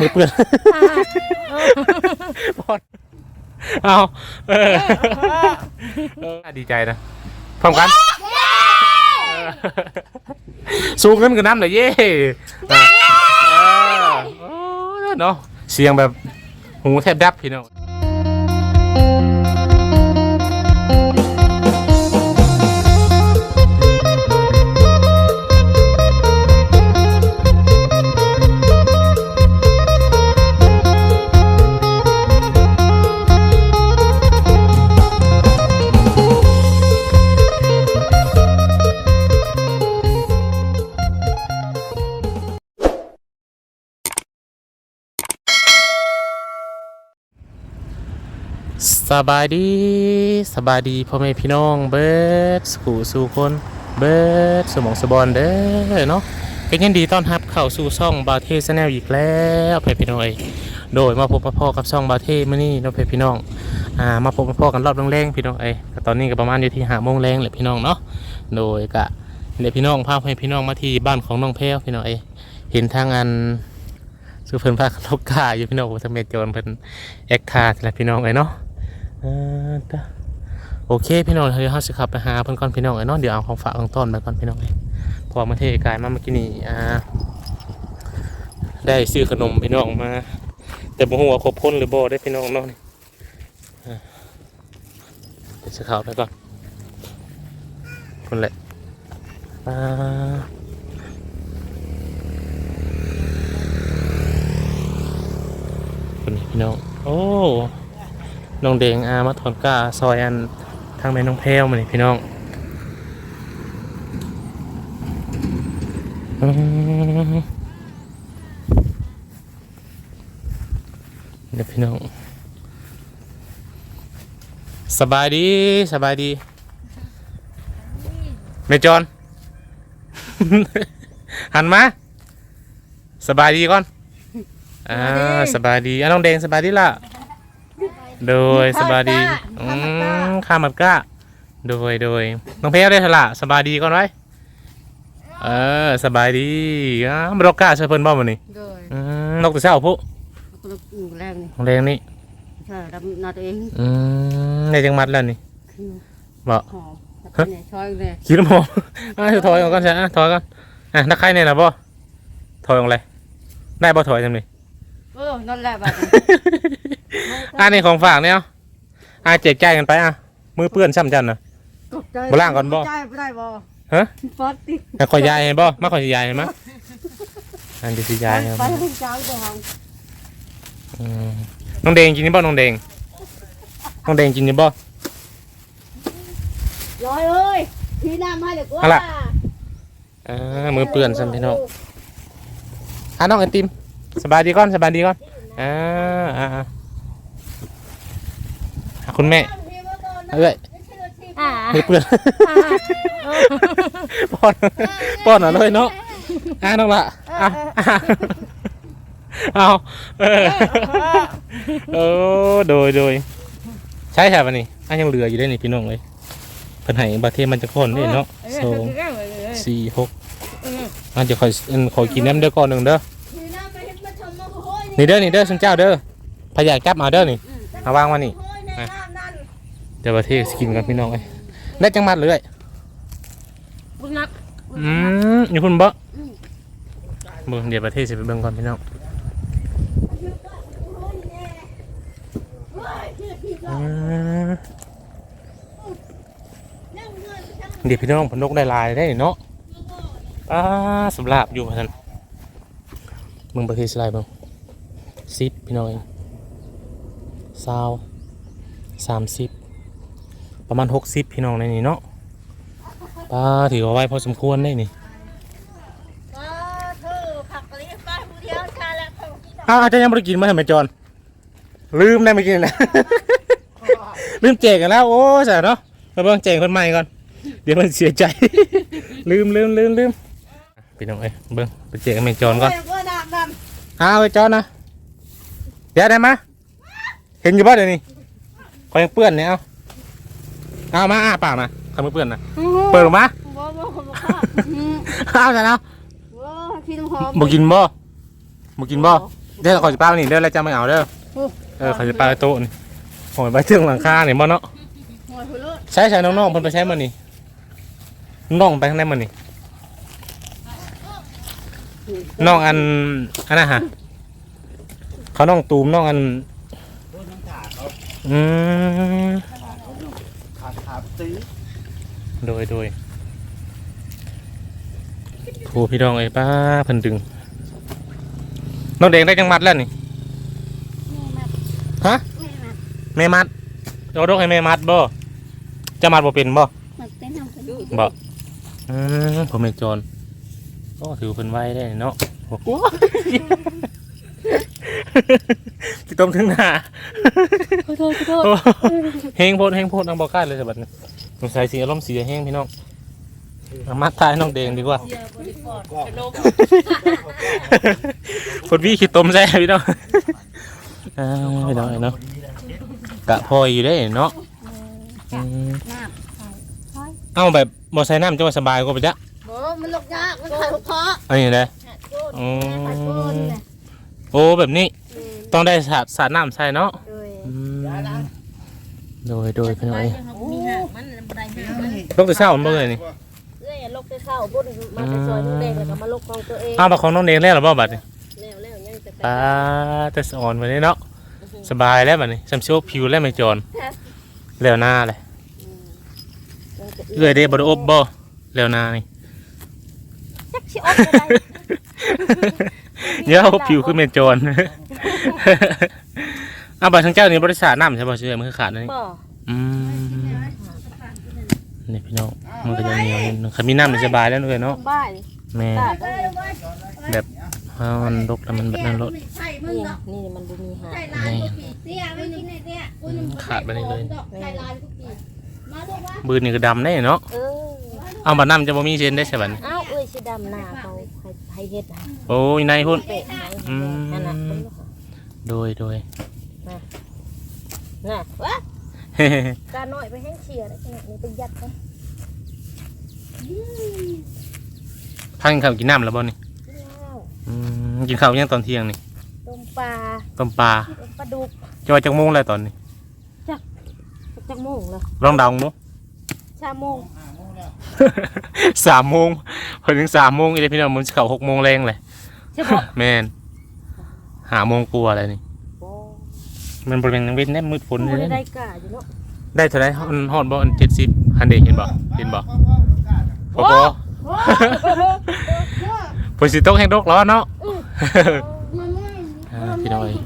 มือเปื้อนบอลเอาเออเออดีใจนะพร้อมกันเออสูงขึ้นกับน้ำเลยเย่อะเออโอ้เนาะเสียงแบบหูแทบดับพี่น้อง บายดีสบายดีพ่อแม่พี่น้องเบิร์ดสู่สู่คนเบิร์ดสมองสบอนเด้อเนาะก็ยินดีต้อนรับเข้าสู่ช่องบาเทสแนลอีกแล้วเพื่อนพี่น้องเอ้ยโดยมาพบมาพ่อกับช่องบาเทมื่อนี้เนาะเพื่อนพี่น้องอ่ามาพบมาพ่อกันรอบแรงๆพี่น้องเอ้ยตอนนี้ก็ประมาณอยู่ที่หาโมงแรงแหละพี่น้องเนาะโดยกะเดี๋ยวพี่น้องพาให้พี่น้องมาที่บ้านของน้องแพ้วพี่น้องเอ้ยเห็นทางอันสุเพิ่นพาเขากาอยู่พี่น้องว่าทำไมโจรเพิ่นแอคทาแหละพี่น้องเอ้ยเนาะ โอเคพี่น้องเดี๋ยเราจะขับไปหาเพื่อนก่อนพี่น้องไอ้น้องเดี๋ยวเอาของฝากของต้นไปก่อนพี่น้องเลยพอมาเทกายมาเมื่อกี้นี่อ่าได้ซื้อขนมพี่น้องมา แต่บ่ฮู้ว่าครบคนหรือบ่ได้พี่น้องเนาะนี่เดี๋ยวจะข้าไปก่อนคนแหละอ่าคนนี้พี่น้องโอ้ น้องเดงอามาถอนกาซอยอันทางในน้องแพรวมานี่พี่น้องอืมเดี๋ยวพี่น้องสบายดีสบายดีเมจอน หันมา สบายดีก่อนอ่าสบายดีอะน้องเดงสบายดีล่ะ โดยสบายดีอืมข้ามัดก้าโดยโดยน้องเพลได้ทละสบายดีก่อนไว้เออสบายดีอ่าบรอกก้าเชฟเพิ่นบ่มันนี่โดยอืมนกตัวเช้าผู้คนละกลุ่มแรกนี่ของแรงนี่ใช่รับนาตัวเองอืมในจังหวัดแล้วนี่คือบ่หอมแล้วเนี่ยช้อยเลยคิดน้ำหอมอะถอยออกก่อนใช่อะถอยก่อนอะนักใครเนี่ยนะบ่ถอยออกเลยได้บ่ถอยจังเลยเออนั่นแหละบัด อะนี่ของฝากเนี่ยเอาอะแจกจ่ายกันไปอะมือเปื้อนซ้ำจันนะตกใจบ่ล่างก่อนบ่ใจบ่ได้บ่ฮะฟอดติอะขอยายเห็นบ่มาขอยายเห็นมั้ยอันเดียวสิยายครับไปให้เจ้าบ่ห้องอืมน้องเดงกินนี่บ่น้องเดงน้องเดงกินนี่บ่ร้อยเอ้ยพี่น้ำให้เด็กว่าเอาล่ะ อ่ามือเปื้อนซ้ำพี่น้อง อะน้องไอติมสบายดีก่อนสบายดีก่อนอ่าอ่าอ่าอะ คุณแม่เอาเลยอ่ามือเปื้อนป้อนป้อนเอะเลยเนาะอะน้องละอะอะเอาเออโอ้โดยโดยใช่ใช่ปะนี่อะยังเหลืออยู่ได้นี่พี่น้องเลยเพิ่นให้บาเทมันจะคนนี่เนาะสองสี่หกอะเดี๋ยวขออันขอกินน้ำเด้อก่อนหนึ่งเด้อพี่น้ำไปเฮ็ดมาชมมาโอ้ยนี่เด้อนี่เด้อสุนเจ้าเด้อพยายจับมาเด้อนี่มาวางมานี่ โอ้ยในน้ำนั่น เดี๋ยวประเทศสกินกันพี่น้องเอ้ยได้จังมัดเลยบุญนักอืมอยู่คุณบ่เบิ่งเดี๋ยวประเทศสิไปเบิ่งก่อนพี่น้องอืมเดี๋ยวพี่น้องเพนนกได้ลายได้เนาะป้าสำหรับอยู่ท่านเบิ่งประเทศสไลด์เบิ่งสิบพี่น้องเองซาวสามสิบ ประมาณหกสิบพี่น้องในนี้เนาะป้าถือว่าไว้พอสมควรได้นี่ก็เธอผักกะลิป้าผู้เดียวชาและผักกินอ้าวอาจารย์ยังไม่ได้กินมาทำไมจอนลืมได้ไม่กินนะ ลืมแจกกันแล้ว โอ้ใส่เนาะมาเบิ่งแจกคนใหม่ก่อน เดี๋ยวมันเสียใจ ลืมลืมลืมลืมพี่น้องเอ้ยเบิ่งไปแจกกันแม่จอนก่อนเพื่อนน้ำนั่นอ้าวไอ้จอนนะเดี๋ยวได้มาเห็นอยู่ป่ะเดี๋ยวนี้คอยยังเปื้อนเนี่ยเอา เอามาอ้าปากมาคำเปื้อนนะเปิดออกมาบ่บ่บ่ค่ะอืมเอาใส่แล้วบ่พี่น้ำหอมบ่กินบ่บ่กินบ่เดี๋ยวขอจะป้านี่เด้อแล้วจะไม่เอาเด้อเออขอจะป้าโต๊ะนี่โอ้ยไปถึงหลังคาเนี่ยบ่เนาะหัวหุ่นรถใช้ใช้น้องๆเพิ่นไปใช้มันนี่น้องไปข้างในมันนี่น้องอันอันน่ะฮะเขาน้องตูมน้องอันต้นน้ำขาเขาอืม ขาขาซื้อโดยโดยโอ้พี่น้องไอ้ป้าเพิ่นดึงน้องเด็กได้จังมัดแล้วนี่ฮะแม่มัดเอาดอกให้แม่มัดบ่จะมัดบ่เป็นบ่มันเต้นทำเป็นบ่อืมผมเป็นโจรก็ถือเป็นไว้ได้เนาะโอ้ โหพี่ต้มถึงหน้าขอโทษขอโทษโอ้เฮงโพดเฮงโพดนางบอกล้าเลยสบัดนี้สงสัยสีอารมณ์เสียแห้งพี่น้องเอามาทายน้องเดงดีกว่าเสียบริฟอร์ดกระโดดพดวี่ขี้ต้มแซ่พี่น้องอ้าวพี่น้องเนาะกะพออยู่ได้เนาะอืมน้ำใส่เอ้าแบบบ่ใส่น้ำจะว่าสบายกว่าไปจ้ะโอ้มันลกยากมันขาดลูกคออันนี้เลยขาดโก้นอืขาดโก้นมเลยโอ้แบบนี้ ต้องได้สาดสาดน้ำใส่เนาะโดยอืมโดยโดยพี่น้อยมีหางมันบันไดหางมันลูกตัวเศร้ามันบ่เลยนี่เอ้ยลกไปเข้าบุญมาไปซอยนุ่งแดงแล้วก็มาลกของตัวเองอ้าวบักของน้องเดงแล้วหรือเปล่าบัดนี้แล้วแล้วยังจะตาแต่สอนวันนี้เนาะสบายแล้วบัดนี้ซัมโชคผิวแล้วไม่จรแล้วหน้าเลยเอื้อยเด้บ่ได้อบบ่แล้วหน้านี่จักชิอบอะไร เดี๋ยวอบผิวคือไม่จรอ้าวบัดทั้งเจ้านี่บริษัทน้ำใช่ป่ะเชื่อมันคือขาดนั่นนี่บ่อืมนี่พี่น้องมันก็จะเหนียวนิดนึงคันมีน้ำนี่สบายแล้วเลยเนาะบ้านแม่ตาแบบเอามันรกแล้วมันแบบนั้นรถนี่นี่มันบ่มีหางนี่เนี่ยไม่กินเนี่ยอืมขาดไปนี่เลย ใส่ลายทุกทีมาลูกว่าบืนนี่ก็ดำแน่เนาะเออ เอาบัดน้ำจะบ่มีเชนได้ใช่บัดนี้อ้าวเอ้ยสิดำหน้าเขาให้ให้เฮ็ดให้โอ้ยนายพุ่น เป๊ะให้อืม นั่นน่ะเพิ่นบ่โดยโดย น่ะวะกาน้อยไปแห้งเชียร์ได้ขนาดนี้ไปยัดเขาพังข้าวกินน้ำแล้วบ่นี่แล้วอืมกินข้าวยังตอนเที่ยงนี่ต้มปลาต้มปลาต้มปลาดุกจะว่าจักโมงแล้วตอนนี้จักโมงเหรอลองเดาดูชาโมง สามโมงพอถึงสามโมงอีเลยพี่น้องมันสิเข้าหกโมงแรงเลยใช่ปะแม่นหาโมงกลัวาอะไรนี่โอ้มันบริเวณยังเว้นแนบมืดฝนโหเลยได้นะได้กาอยู่เนาะได้เท่าไรฮอดฮอดบ่เจ็ดสิบฮันเดเห็นบ่เห็นบ่พอพอฝนสิตกแห้งตกร้อนเนาะมันไม่อ่าพี่น้องเอ้ย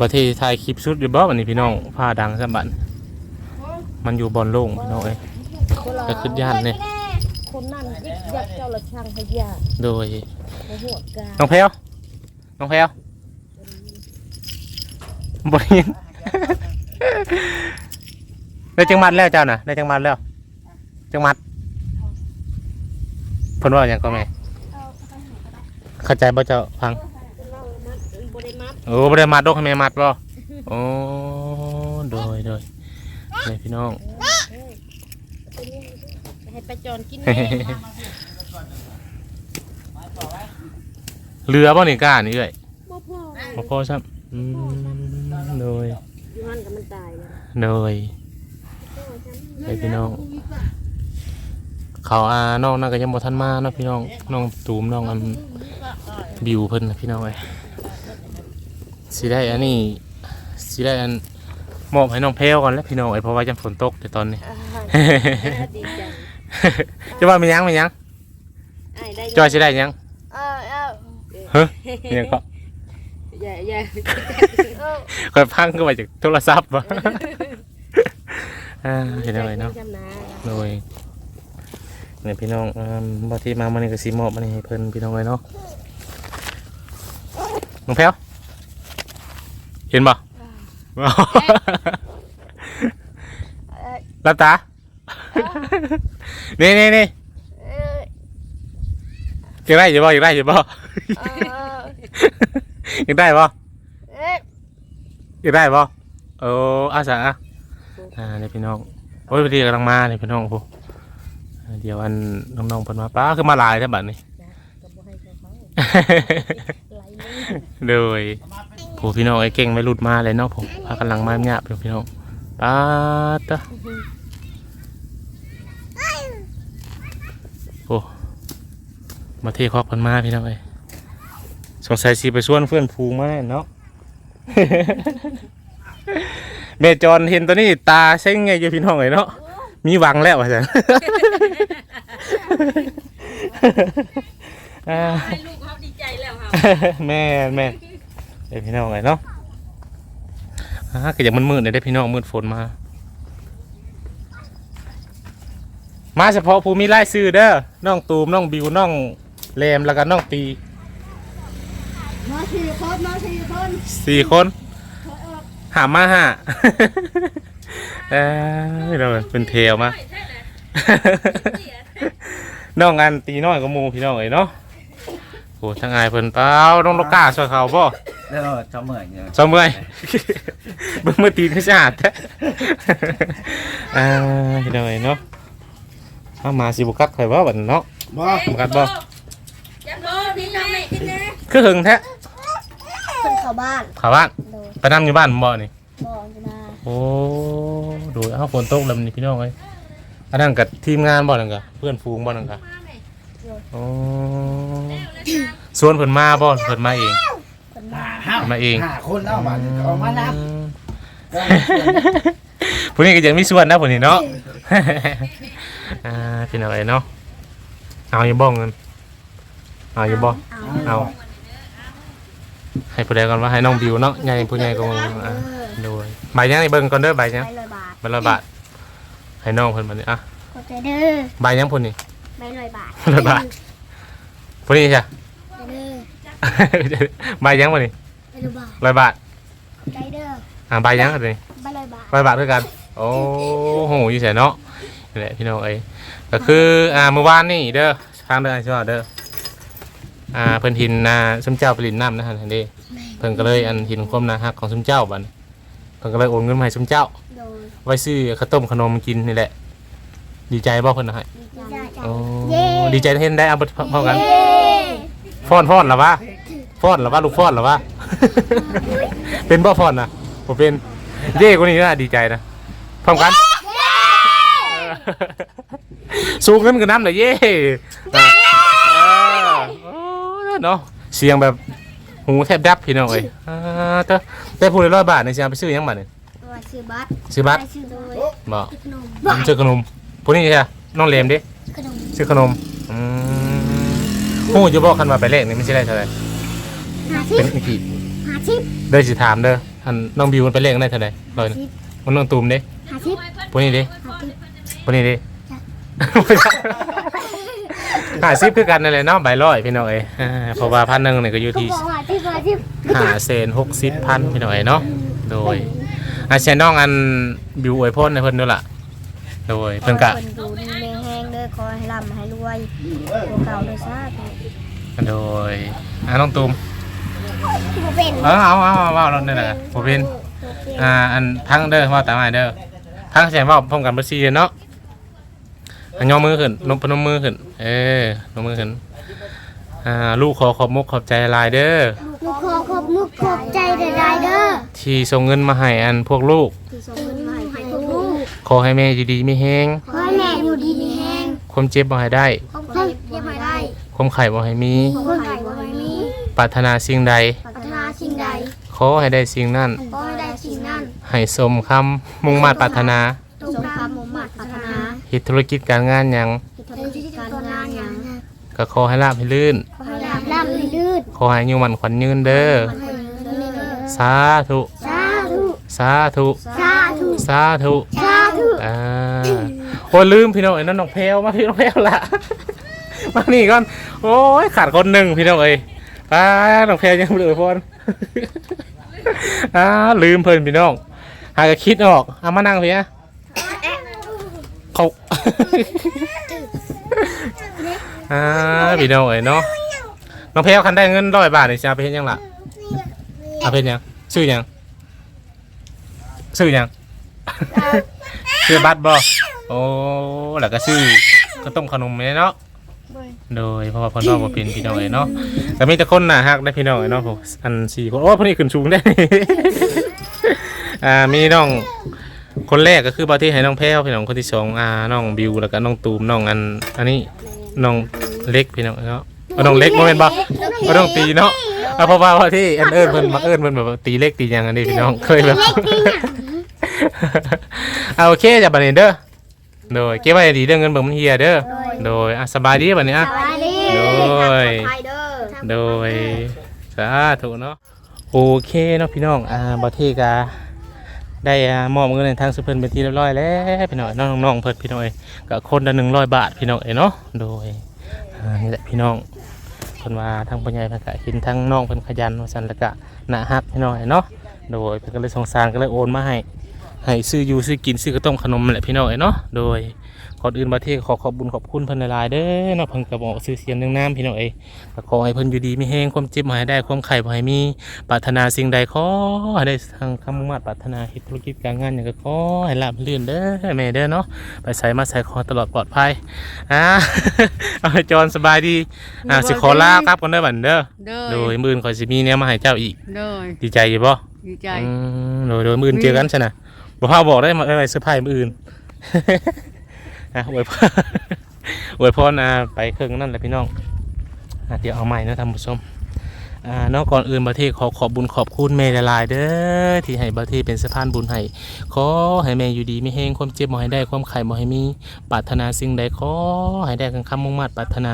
ประเทศไทยคลิปสุดอยู่บ่วันนี้พี่น้องผ้าดังสมบัติ มันอยู่บอลโล่งพี่น้องเอ้ยคนละก็ขึ้นย่านเนี่ยคนนั่นยิกยักเจ้าละช่างพยาโดยหัวกาน้องแพลวน้องแพลวบรินได้จังมัดแล้วเจ้าน่ะได้จังมัดแล้วจังมัดเพิ่นว่าอย่างก็แม่เข้าใจบ่เจ้าฟังบริมัดโอ้บ่ได้มัดดอกให้แม่มัดบ่โอ้โดยโดย นี่พี่น้องให้ไปจอนกินเรือบ่นี่กล้านี่เอ้ยบ่พอบ่พอซ้ำอืมโดยอยู่หันกับมันตายเลยโดยให้พี่น้องเขาอาน้องนั่นก็ยังบ่ทันมาเนาะพี่น้องน้องตูมน้องอันบิวเพิ่นนะพี่น้องเอ้ยสิได้อันนี้สิได้อัน มอบให้น้องเพลก่อนแล้วพี่น้องเอ้ยเพราะว่าจังฝนตกแต่ตอนนี้ ดีใจจะว่ามีหยังมีหยังไอ้ได้จอยสิได้หยังเออเออเฮ้ยมีหยังก็อย่าอย่าเออค่อยพังก็มาจากโทรศัพท์บ่อ่าพี่น้องเอ้ยเนาะ จำนะโดยเนี่ยพี่น้องอืมบางทีมามันนี่ก็สีมอบมันนี่ให้เพิ่นพี่น้องเลยเนาะน้องแพ้วเห็น บ่รับตา นี่นี่นี่เอออยากได้อยู่บ่อยากได้อยู่บ่เอออยากได้บ่เอ๊ะอยากได้บ่โอ้อาสาอ่านี่พี่น้องโอ้ยพอดีกำลังมานี่พี่น้องผู้อ่าเดี๋ยวอันน้องๆเพิ่นมาป้าคือมาหลายแท้บัดนี้ก็บ่ให้เขาเขาไหลเลย โอ้พี่น้องไอ้เก่งไม่หลุดมาเลยเนาะผมพากำลังมาเงียบอยู่พี่น้องป้าดตะโอ้มาเทคอกพันมาพี่น้องเอ้ยสงสัยสิไปส่วนเพื่อนพูงมาแน่เนาะเมจอนเห็นตัวนี้ตาเช่งไงอยู่พี่น้องเลยเนาะมีหวังแล้วว่าจังอ่าให้ลูกเขาดีใจแล้วค่ะแม่นแม่ นเอ้ยพี่น้องไงเนาะอ่าก็อย่างมืดๆเลยได้พี่น้องมืดฝนมา มาเฉพาะภูมิไล่ซื้อเด้อน้องตูมน้องบิวน้องแรมแล้วก็น้องตีมาสี่คนมาสี่คนสี่คนหามาห้าเอ้ยเราเป็นเทลมาใช่แหละน้องอันตีน้อยก็มูพี่น้องเอ้ยเนาะโอ้ทั้งอายเพิ่นเปล่าน้องลูกกาช่วยเขาบ่แล้วจะเหมือนเนี่ยเสมอยเบิ่งมือตีนก็สะอาดแท้อ่าพี่น้องเอ้ยเนาะเอามาสิบุกัดข่อยว่าบัดเนาะ บ่บุกัดบ่ ยังโดนนี่ยังไม่กินนะคือหึงแท้คนเข้าบ้านเข้าบ้านโดนไปนํอยู่บ้านบ่นี่บอกอยู่นะโอ้ดูเอ้าฝนตกแล้วนี่พี่น้องเอ้ยอันนั้นกับทีมงานบ่นั่นก็เพื่อนฝูงบ่นั่นก็โอ้ ส่วนเพิ่นมาบ่เพิ่นมาเองคนมาห้ามาเอง ห้าคนแล้วมาเอามานับผู้นี้ก็ยังมีส่วนนะผู้นี้เนาะ อ่าพี่น้องเอ้ยเนาะเอาอยู่บ่เงินเอาอยู่บ่เอาเอา ให้ผู้ใดก่อนว่าให้น้องบิวเนาะใหญ่ผู้ใหญ่กว่ามึงอะโดยใบยังนี่เบิ่งก่อนเด้อใบยังไปเลยบาทใบละบาทให้น้องเพิ่นบัดนี้อะขอบใจเด้อใบยังพุ่นนี่ไปเลยบาทร้อยบาท พุ่นนี่จ้ะเด้อใบยังพุ่นนี่ไปเลยบาทร้อยบาทใจเด้ออ่าใบยังอันนี้ไปเลยบาทร้อยบาทคือกัน โอ้โหอยู่ไสเนาะนี่แหละพี่น้องเอ้ยก็คืออ่าเมื่อวานนี่เด้อทางเด้อไอ้ชอเด้ออ่าเพิ่นหินนาซุมเจ้าไปลินน้ำนะฮะอันนี้เพิ่นก็เลยอันหินความนาฮักของซุมเจ้าบัดนี้เพิ่นก็เลยโอนเงินมาให้ซุมเจ้า โดนไว้ซื้อข้าวต้มขนมกินนี่แหละ ดีใจบ่เพิ่นนะให้ดีใจโอ้ดีใจเห็นได้เอาไปพร้อมกัน เย้ ฟ้อนฟ้อนหรอวะฟ้อนหรอวะลูกฟ้อนหรอวะ เป็นบ่ฟ้อนนะผมเป็นเย่กว่านี้นะดีใจนะพร้อมกันสูงเงินกับน้ำเลยเย่อะเออเนาะเสียงแบบหูแทบดับพี่น้องเอ้ยอ่าเต้อแต่พูดเลยร้อยบาทเนี่ยจะเอาไปซื้อหยังบาทเนี่ยว่าชื่อบัตรซื้อบัตรไปชื่อโดยบ่ขนมผมซื้อขนมพวกนี้ใช่ไหมน้องเลมดิขนมซื้อขนมอืม หูจะบอกคันมาไปเลขนี่ไม่ใช่ได้เท่าไหร่หาชิเป็ปนอีกทีหาชิปเด้อสิถามเด้ออันน้องบิวมันไปเลขได้เท่าไหร่ร้อยหนึ่งมันน้องตูมเด้หาชิปพวกนี้เด้หาชิปพวกนี้เด้หาซิปคือกันนั่นแหละเนาะใบร้อยพี่น้องเอ้ยอ่าเพราะว่าพันหนึ่งเนี่ยก็อยู่เขาที่ บอกหาชิปหาชิปหาเซนหกสิบพันพี่น้องเอ้ยเนาะ โดยอาเชนน้องอันบิวอวยพรในเพิ่นด้วยล่ะ โดยเพิ่นกะ คนดูดีแม่แห้งเด้อ ขอให้ร่ำให้รวยตัวเก่าเลยซะโดยอ่าน้องตูมบ่เป็นเออเอาเอาเอาเอาเราเนี่ยนะผมเป็นอ่าอันทั้งเด้อว่าตามมาเด้อทั้งแสงว่าพร้อมกันเบอร์ซีเนาะอันยอมือขึ้นนมพนมมือขึ้น เออนมมือขึ้นอ่าลูกขอขอบมุกขอบใจหลายเด้อลูกขอขอบมุกขอบใจได้เด้อที่ส่งเงินมาให้อันพวกลูก ที่ส่งเงินมาให้พวกลูกขอให้แม่อยู่ดีไม่แห้งขอให้แม่อยู่ดีมีแห้ง ความเจ็บบ่ให้ได้ครอบครัวเรียกให้ได้ความไข่บ่ให้มีคนไข่บ่ให้มีปรารถนาสิ่งใด ปรารถนาสิ่งใดขอให้ได้สิ่งนั้นขอให้ได้สิ่งนั้นให้สมคำมุ่งมาตรปรารถนาตรงคำมุ่งมั่นปรารถนาเฮ็ดธุรกิจการงานหยังทำกิจการงานอย่างก็ขอให้ราบให้ลื่น ขอให้ราบร่ำลื่นขอให้อายุมันขวัญยืนเด้อ มันให้เงินเด้อสาธุ สาธุ สาธุ สาธุ สาธุ สาธุ อ่าโอ้ยลืมพี่น้องไอ้นั่นน้องแพลวมาพี่น้องแพลวละ มานี่ก่อน โอ้ยขาดคนหนึ่งพี่น้องเอ้ยป้าน้องแพลวยังเหลือพอนอ่าลืมเพิ่นพี่น้อง หากคิดออกเอามานั่งพี่นะเขาอ่าพี่น้องเอ้ยเนาะน้องแพลวคันได้เงินร้อยบาทนี่จะเอาไปเฮ็ดยังล่ะเอาไปเฮ็ดหยังซื้อยังซื้อยังซื้อบัตรบ่ โอ้แล้วก็ซื้อก็ต้มขนมไหมเนาะโดยเพราะว่าเพ่อน้องบ่เป็นพี่น้องเอ้ยเนาะก็มีแต่คนน่าฮักได้พี่น้องเอ้ยเนาะพวกอันสี่คนโอ้พวกนี้ขึ้นสูงได้ อ่ามีน้องคนแรกก็คือบ่าวที่ให้น้องแพ้วพี่น้องคนที่สองอ่าน้องบิวแล้วก็น้องตูมน้องอันอันนี้น้องเล็กพี่น้องเนาะเอาน้องเล็กบ่แม่นบ่บ่ต้องตีเนาะเอาเพราะว่าว่าที่อันเอิ้นเพิ่นมักเอิ้นเพิ่นแบบว่าตีเล็กตีหยังอันนี้พี่น้องเคยแบบเอาโอเคจ้ะบัดนี้เด้อ โดยเก็บไว้ดีเด้อเงินเบิ่งมันเฮียเด้อ โดยอะสบายดีบัดนี้อะ สวัสดีโดยไทยเด้อ โดยสาธุเนาะโอเคเนาะพี่น้องอ่าบอเทกาได้อ่ามอบเงินในทางสุเพิ่นเป็นที่เรียบร้อยแล้วพี่น้องน้องน้องๆเพิ่นพี่น้องเอ้ยก็คนละหนึ่งร้อยบาทพี่น้องเอ้ยเนาะโดยอ่านี่แหละพี่น้องเพิ่นว่าทางปัญญาเพิ่นก็เห็นทั้งน้องเพิ่นขยันว่าซั่นแล้วก็น่าฮักพี่น้องเอ้ยเนาะโดยเพิ่นก็เลยสงสารก็เลยโอนมาให้ ให้ซื้ออยู่ซื้อกินซื้อกระต้มขนมนั่นแหละพี่น้องเอ้ยเนาะโดยก่อนอื่นบอเทขอขอบบุญขอบคุณเพิ่นหลายๆเด้อเนาะเพิ่นก็บอกซื้อเสียงเรื่องน้ำพี่น้องเอ้ยก็ขอให้เพิ่นอยู่ดีมีแห้งความเจ็บหายได้ความไข่บ่ให้มีปรารถนาสิ่งใดขอให้ได้ทางคำมุ่งมั่นปรารถนาเฮ็ดธุรกิจการงานอย่างก็ขอให้ราบรื่นเด้อแม่เด้อเนาะไปใส่มาใส่ขอตลอดปลอดภัยอ่าเอาให้จอนสบายดีอ่าสิขอลาครับก่อนเด้อบัดเด้อเด้โดยมื้ออื่นขอยสิมีแนวมาให้เจ้าอีกเด้อดีใจอยู่บ่ดีใจอืมโดยโดยมื้ออื่นเจอกันใช่น่ะ บ่พาบอกได้มาอะไรเซอร์ไพรส์มื้ออื่นอะอวยพรอวยพรอ่าไปเครื่องนั่นแหละพี่น้องอะเดี๋ยวเอาใหม่นะท่านผู้ชม อ่านอกก่อนอื่นบาเทขอขอบบุญขอบคุณแม่หลายๆเด้อที่ให้บาเทเป็นสะพานบุญให้ขอให้แม่อยู่ดีไม่แห้งความเจ็บบ่ให้ได้ความไข่บ่ให้มีปรารถนาสิ่งใดขอให้ได้กันคำมุ่งมั่นปรารถนา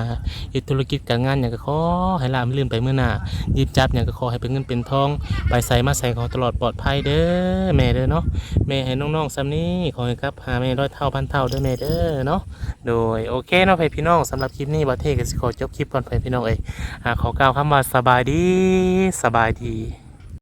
เฮ็ดธุรกิจการงานอย่างก็ขอให้ลาบลื่นไปเมื่อหน้าหยิบจับอย่างก็ขอให้เป็นเงินเป็นทอง ไปใส่มาใส่ของตลอดปลอดภัยเด้อแม่เด้อเนาะแม่ให้น้องๆซ้ำนี้ขอให้ครับหาแม่ร้อยเท่าพันเท่าเด้อแม่เด้อเนาะโดยโอเคเนาะไปพี่น้องสำหรับคลิปนี้บาเทก็สิขอจบคลิปก่อนไปพี่น้องเอ้ยขอกล่าวคำว่าสบายดีสบายดี